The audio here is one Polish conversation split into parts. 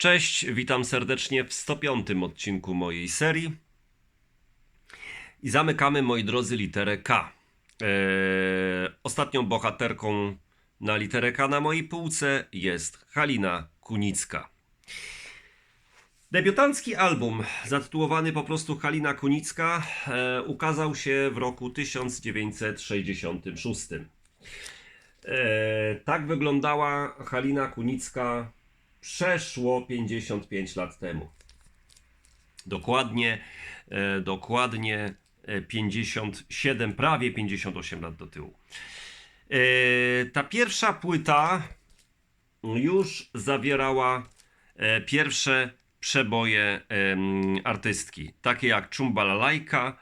Cześć, witam serdecznie w 105 odcinku mojej serii. I zamykamy, moi drodzy, literę K. Eee, ostatnią bohaterką na literę K na mojej półce jest Halina Kunicka. Debiutancki album, zatytułowany po prostu Halina Kunicka, e, ukazał się w roku 1966. E, tak wyglądała Halina Kunicka przeszło 55 lat temu. Dokładnie, e, dokładnie e, 57, prawie 58 lat do tyłu. E, ta pierwsza płyta już zawierała e, pierwsze przeboje artystki, takie jak Czumbalalajka,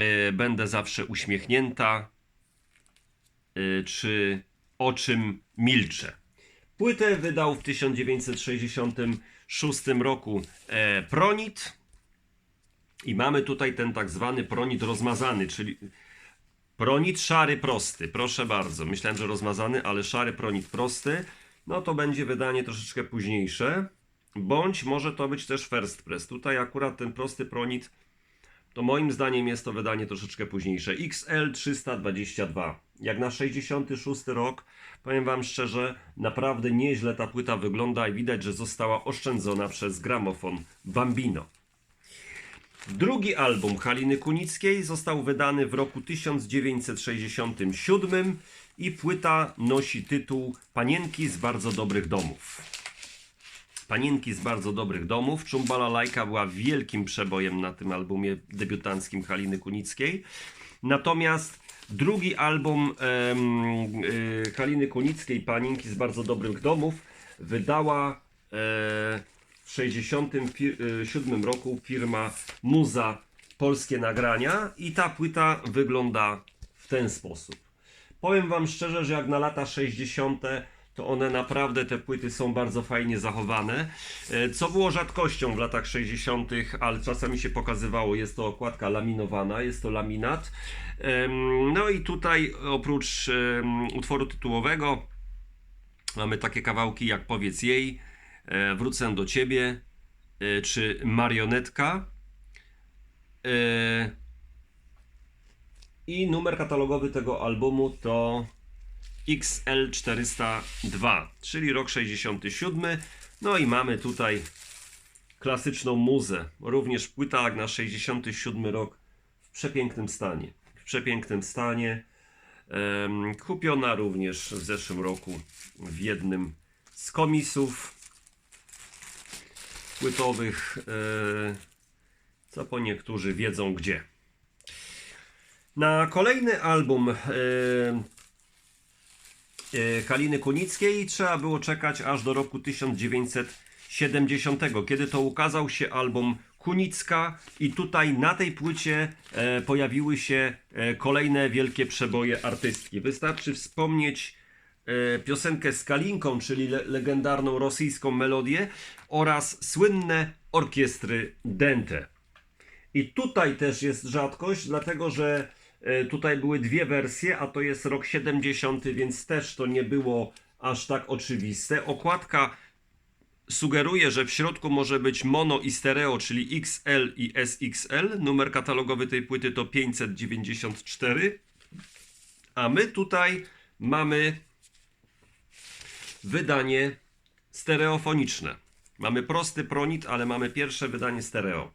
e, Będę zawsze uśmiechnięta, e, czy O czym milczę. Płytę wydał w 1966 roku e, Pronit i mamy tutaj ten tak zwany Pronit rozmazany, czyli Pronit szary prosty, proszę bardzo. Myślałem, że rozmazany, ale szary Pronit prosty. No to będzie wydanie troszeczkę późniejsze, bądź może to być też First Press. Tutaj akurat ten prosty Pronit to moim zdaniem jest to wydanie troszeczkę późniejsze. XL 322. Jak na 66 rok, powiem Wam szczerze, naprawdę nieźle ta płyta wygląda i widać, że została oszczędzona przez gramofon Bambino. Drugi album Haliny Kunickiej został wydany w roku 1967 i płyta nosi tytuł Panienki z bardzo dobrych domów. Panienki z bardzo dobrych domów. Czumbala Lajka była wielkim przebojem na tym albumie debiutanckim Haliny Kunickiej. Natomiast drugi album y, Haliny Kunickiej, Panienki z bardzo dobrych domów, wydała e, w 1967 roku firma Muza Polskie Nagrania i ta płyta wygląda w ten sposób. Powiem Wam szczerze, że jak na lata 60., to one naprawdę, te płyty są bardzo fajnie zachowane. E, Co było rzadkością w latach 60., ale czasami się pokazywało, jest to okładka laminowana, jest to laminat. No i tutaj oprócz utworu tytułowego mamy takie kawałki jak Powiedz jej, e, Wrócę do ciebie, e, czy Marionetka. I numer katalogowy tego albumu to XL402, czyli rok 67. No i mamy tutaj klasyczną muzę. Również płyta na 67 rok w przepięknym stanie. W przepięknym stanie. Kupiona również w zeszłym roku w jednym z komisów płytowych, e, co po niektórzy wiedzą gdzie. Na kolejny album e, Kaliny Kunickiej trzeba było czekać aż do roku 1970, kiedy to ukazał się album Kunicka i tutaj na tej płycie e, pojawiły się e, kolejne wielkie przeboje artystki. Wystarczy wspomnieć e, piosenkę z Kalinką, czyli le legendarną rosyjską melodię oraz słynne orkiestry Dente. I tutaj też jest rzadkość, dlatego że e, tutaj były dwie wersje, a to jest rok 70, więc też to nie było aż tak oczywiste. Okładka sugeruje, że w środku może być mono i stereo, czyli XL i SXL. Numer katalogowy tej płyty to 594. A my tutaj mamy wydanie stereofoniczne. Mamy prosty pronit, ale mamy pierwsze wydanie stereo.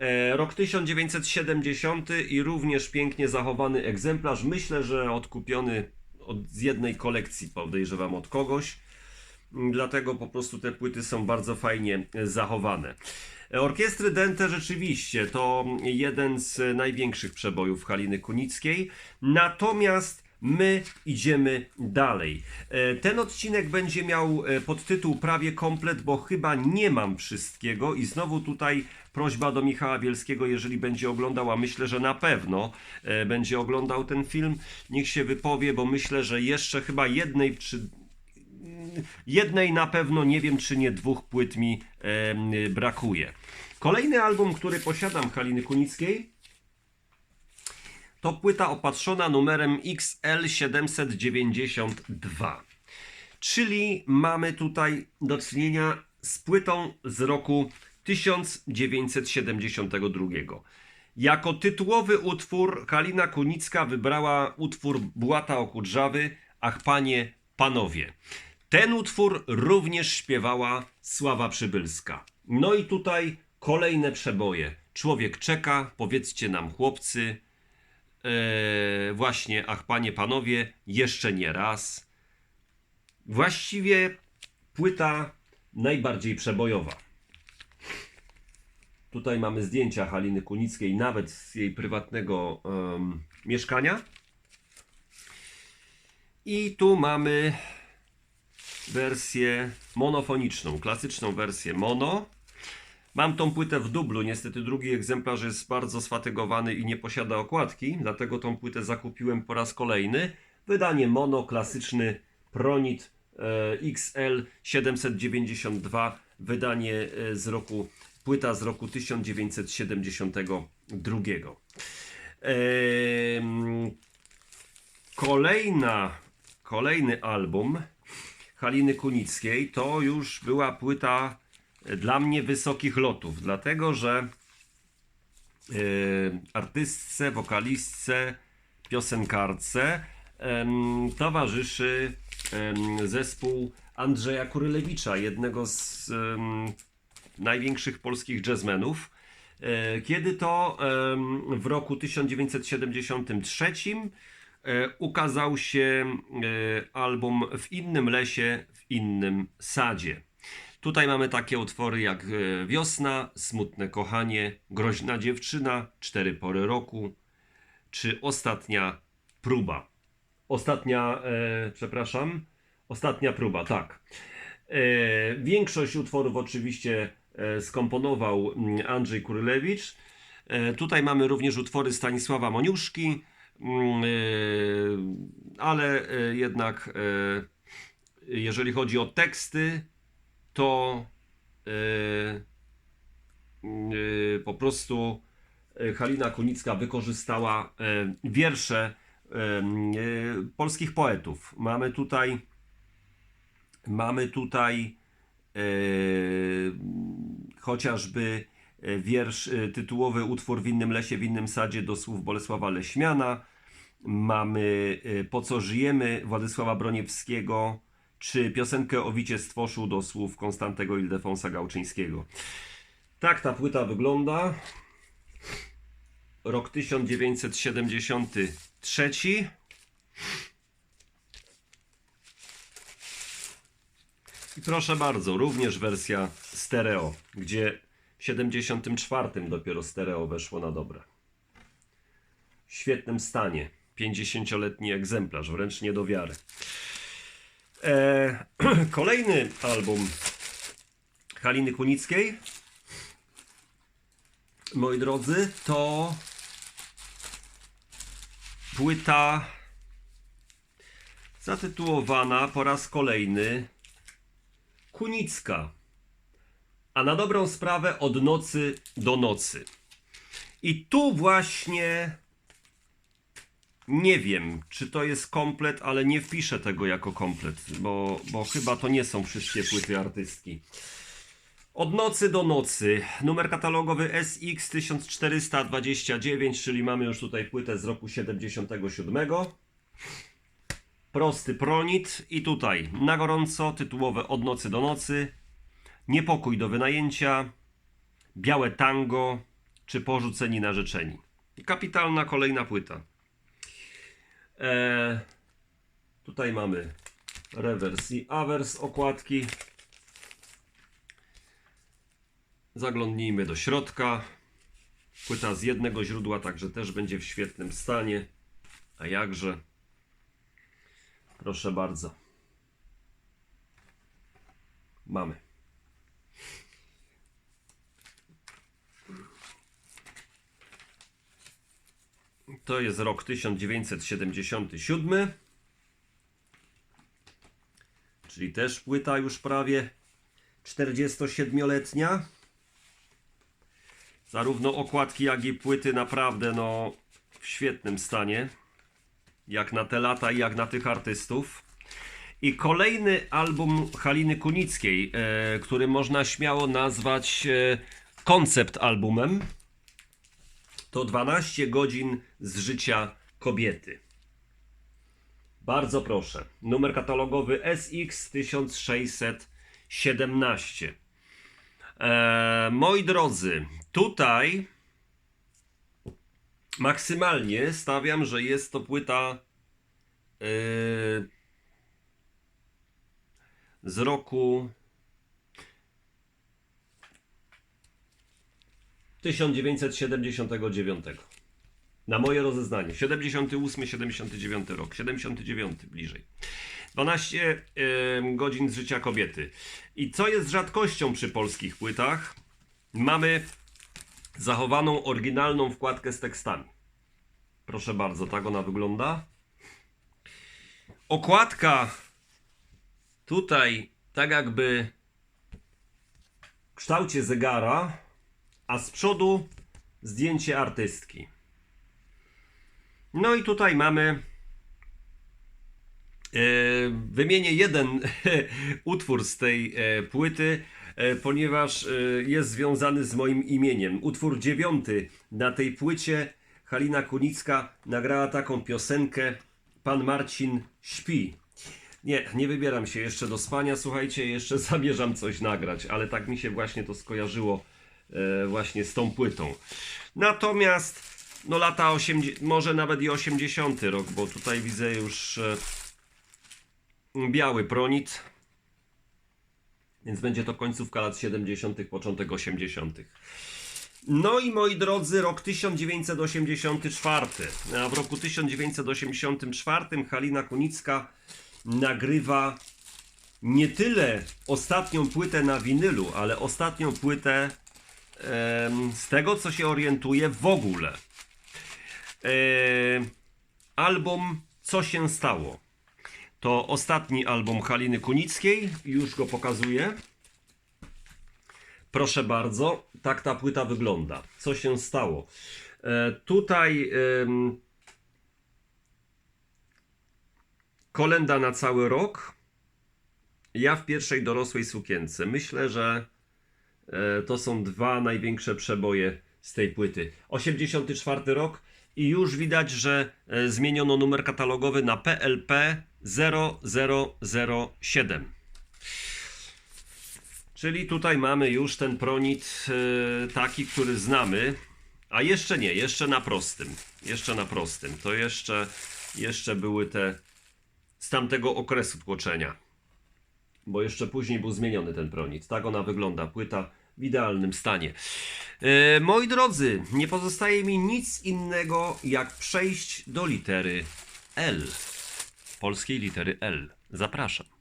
E, Rok 1970 i również pięknie zachowany egzemplarz. Myślę, że odkupiony od, z jednej kolekcji, podejrzewam od kogoś. Dlatego po prostu te płyty są bardzo fajnie zachowane. Orkiestry Dente rzeczywiście to jeden z największych przebojów Haliny Kunickiej. Natomiast my idziemy dalej. E, Ten odcinek będzie miał e, podtytuł prawie komplet, bo chyba nie mam wszystkiego i znowu tutaj prośba do Michała Bielskiego, jeżeli będzie oglądał, a myślę, że na pewno e, będzie oglądał ten film, niech się wypowie, bo myślę, że jeszcze chyba jednej czy jednej na pewno, nie wiem czy nie dwóch płyt mi brakuje. Kolejny album, który posiadam Haliny Kunickiej to płyta opatrzona numerem XL792. Czyli mamy tutaj do czynienia z płytą z roku 1972. Jako tytułowy utwór Kalina Kunicka wybrała utwór Błata Okudrzawy, Ach Panie, Panowie. Ten utwór również śpiewała Sława Przybylska. No i tutaj kolejne przeboje. Człowiek czeka, powiedzcie nam chłopcy, Eee, właśnie, ach panie, panowie, jeszcze nie raz. Właściwie płyta najbardziej przebojowa. Tutaj mamy zdjęcia Haliny Kunickiej, nawet z jej prywatnego em, mieszkania. I tu mamy wersję monofoniczną, klasyczną wersję mono. Mam tą płytę w dublu, niestety drugi egzemplarz jest bardzo sfatygowany i nie posiada okładki, dlatego tą płytę zakupiłem po raz kolejny. Wydanie mono, klasyczny Pronit e, XL 792, wydanie e, z roku, płyta z roku 1972. Em, Kolejna, kolejny album Haliny Kunickiej to już była płyta dla mnie wysokich lotów, dlatego że e, artystce, wokalistce, piosenkarce em, towarzyszy em, zespół Andrzeja Kurylewicza, jednego z em, największych polskich jazzmenów. E, Kiedy to w roku 1973 e, ukazał się album W innym lesie, w innym sadzie. Tutaj mamy takie utwory jak e, Wiosna, Smutne kochanie, Groźna dziewczyna, Cztery pory roku, czy Ostatnia próba. Ostatnia, e, przepraszam, Ostatnia próba, tak. E, większość utworów oczywiście e, skomponował mm, Andrzej Kurylewicz. E, tutaj mamy również utwory Stanisława Moniuszki, mm, e, ale e, jednak e, jeżeli chodzi o teksty, to e, e, po prostu e, Halina Kunicka wykorzystała wiersze e, polskich poetów. Mamy tutaj mamy tutaj chociażby wiersz tytułowy utwór w innym lesie, w innym sadzie do słów Bolesława Leśmiana. Mamy Po co żyjemy Władysława Broniewskiego, czy piosenkę o Wicie do słów Konstantego Ildefonsa Gałczyńskiego. Tak ta płyta wygląda. Rok 1973. I proszę bardzo, również wersja stereo, gdzie w 74 dopiero stereo weszło na dobre. W świetnym stanie. 50-letni egzemplarz, wręcz nie do wiary. E, kolejny album Haliny Kunickiej, moi drodzy, to płyta zatytułowana po raz kolejny Kunicka. A na dobrą sprawę od nocy do nocy. I tu właśnie nie wiem, czy to jest komplet, ale nie wpiszę tego jako komplet, bo, bo chyba to nie są wszystkie płyty artystki. Od nocy do nocy. Numer katalogowy SX 1429, czyli mamy już tutaj płytę z roku 77. Prosty pronit i tutaj na gorąco tytułowe Od nocy do nocy, Niepokój do wynajęcia, Białe tango czy Porzuceni narzeczeni. Kapitalna kolejna płyta. Eee, tutaj mamy rewers i awers okładki. Zaglądnijmy do środka. Płyta z jednego źródła, także też będzie w świetnym stanie. A jakże? Proszę bardzo. Mamy. To jest rok 1977. Czyli też płyta już prawie 47-letnia. Zarówno okładki, jak i płyty naprawdę no, w świetnym stanie. Jak na te lata i jak na tych artystów. I kolejny album Haliny Kunickiej, e, który można śmiało nazwać e, koncept albumem, to 12 godzin z życia kobiety. Bardzo proszę. Numer katalogowy SX 1617. E, moi drodzy, tutaj maksymalnie stawiam, że jest to płyta e, z roku 1979. Na moje rozeznanie. 78, 79 rok. 79 bliżej. 12 em, godzin z życia kobiety. I co jest rzadkością przy polskich płytach? Mamy zachowaną oryginalną wkładkę z tekstami. Proszę bardzo, tak ona wygląda. Okładka tutaj tak jakby w kształcie zegara, a z przodu zdjęcie artystki. No i tutaj mamy. E, wymienię jeden utwór z tej e, płyty, e, ponieważ jest związany z moim imieniem. Utwór dziewiąty na tej płycie Halina Kunicka nagrała taką piosenkę Pan Marcin śpi. Nie, nie wybieram się jeszcze do spania, słuchajcie, jeszcze zamierzam coś nagrać, ale tak mi się właśnie to skojarzyło właśnie z tą płytą. Natomiast no lata 80, może nawet i 80 rok, bo tutaj widzę już e, biały pronit. Więc będzie to końcówka lat 70., początek 80. No i moi drodzy, rok 1984. A w roku 1984 Halina Kunicka nagrywa nie tyle ostatnią płytę na winylu, ale ostatnią płytę z tego co się orientuję w ogóle. Album Co się stało? To ostatni album Haliny Kunickiej, już go pokazuję. Proszę bardzo, tak ta płyta wygląda. Co się stało? E, tutaj kolenda na cały rok. Ja w pierwszej dorosłej sukience. Myślę, że to są dwa największe przeboje z tej płyty. 84 rok i już widać, że e, zmieniono numer katalogowy na PLP 0007. Czyli tutaj mamy już ten pronit e, taki, który znamy, a jeszcze nie, jeszcze na prostym. Jeszcze na prostym. To jeszcze, jeszcze były te z tamtego okresu tłoczenia. Bo jeszcze później był zmieniony ten pronit. Tak ona wygląda. Płyta w idealnym stanie. E, moi drodzy, nie pozostaje mi nic innego jak przejść do litery L. Polskiej litery L. Zapraszam.